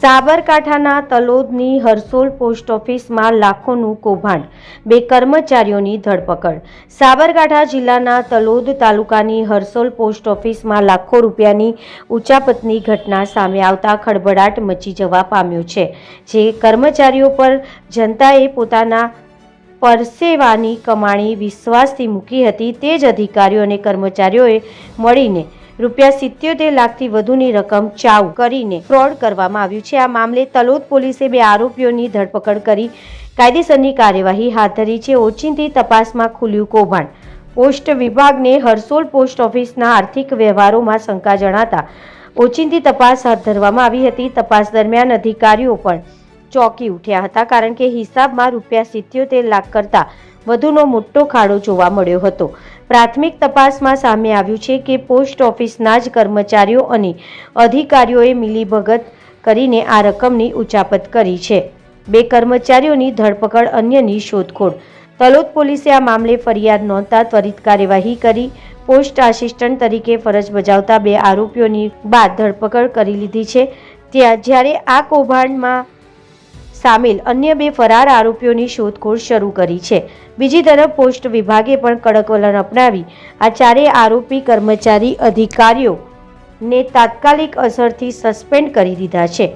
સાબરકાંઠાના તલોદની હરસોલ પોસ્ટ ઓફિસમાં લાખોનું કૌભાંડ. બે કર્મચારીઓની ધરપકડ. સાબરકાંઠા જિલ્લાના તલોદ તાલુકાની હરસોલ પોસ્ટ ઓફિસમાં લાખો રૂપિયાની ઉચાપતની ઘટના સામે આવતા ખળભળાટ મચી જવા પામ્યો છે, જે કર્મચારીઓ પર જનતાએ પોતાના પરસેવાની કમાણી વિશ્વાસથી મૂકી હતી. તે જ અધિકારીઓ અને કર્મચારીઓએ મળીને રૂપિયા સિત્યોતેર લાખથી વધુની રકમ ચાઉ કરીને ફ્રોડ કરવામાં આવ્યું છે. આ મામલે તલોદ પોલીસે બે આરોપીઓની ધરપકડ કરી કાયદેસરની કાર્યવાહી હાથ ધરી છે. ઓચિંતી તપાસમાં ખુલ્યું કૌભાંડ. પોસ્ટ વિભાગને હરસોલ પોસ્ટ ઓફિસના આર્થિક વ્યવહારોમાં શંકા જણાતા ઓચિંતી તપાસ હાથ ધરવામાં આવી હતી. તપાસ દરમિયાન અધિકારીઓ પણ ચોંકી ઉઠ્યા હતા કારણ કે હિસાબમાં રૂપિયા સિત્યોતેર લાખ કરતાં વધુનો મોટો ખાડો જોવા મળ્યો હતો. પ્રાથમિક તપાસમાં સામે આવ્યું છે કે પોસ્ટ ઓફિસના જ કર્મચારીઓ અને અધિકારીઓએ મિલીભગત કરીને આ રકમની ઉચાપત કરી છે. બે કર્મચારીઓની ધરપકડ અન્યની શોધખોળ. તલોદ પોલીસે આ મામલે ફરિયાદ નોંધતા ત્વરિત કાર્યવાહી કરી પોસ્ટ આસિસ્ટન્ટ તરીકે ફરજ બજાવતા બે આરોપીઓની બાદ ધરપકડ કરી લીધી છે. ત્યાં જ્યારે આ કૌભાંડમાં સામેલ અન્ય બે ફરાર આરોપીઓની શોધખોળ શરૂ કરી છે. બીજી તરફ પોસ્ટ વિભાગે પણ કડક વલણ અપનાવી આ ચારેય આરોપી કર્મચારી અધિકારીઓને તાત્કાલિક અસરથી સસ્પેન્ડ કરી દીધા છે.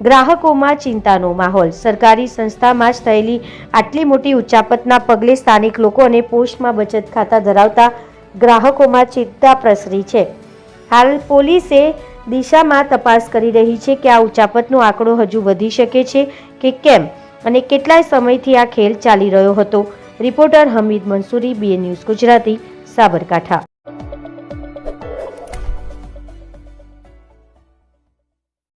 ગ્રાહકોમાં ચિંતાનો માહોલ. સરકારી સંસ્થામાં જ થયેલી આટલી મોટી ઉચાપતના પગલે સ્થાનિક લોકો અને પોસ્ટમાં બચત ખાતા ધરાવતા ગ્રાહકોમાં ચિંતા પ્રસરી છે. હાલ પોલીસે દિશામાં તપાસ કરી રહી છે કે આ ઉચાપતનો આંકડો હજુ વધી શકે છે કે કેમ અને કેટલાય સમયથી આ ખેલ ચાલી રહ્યો હતો. Reporter Hamid Mansuri BA news Gujarati, Sabarkantha.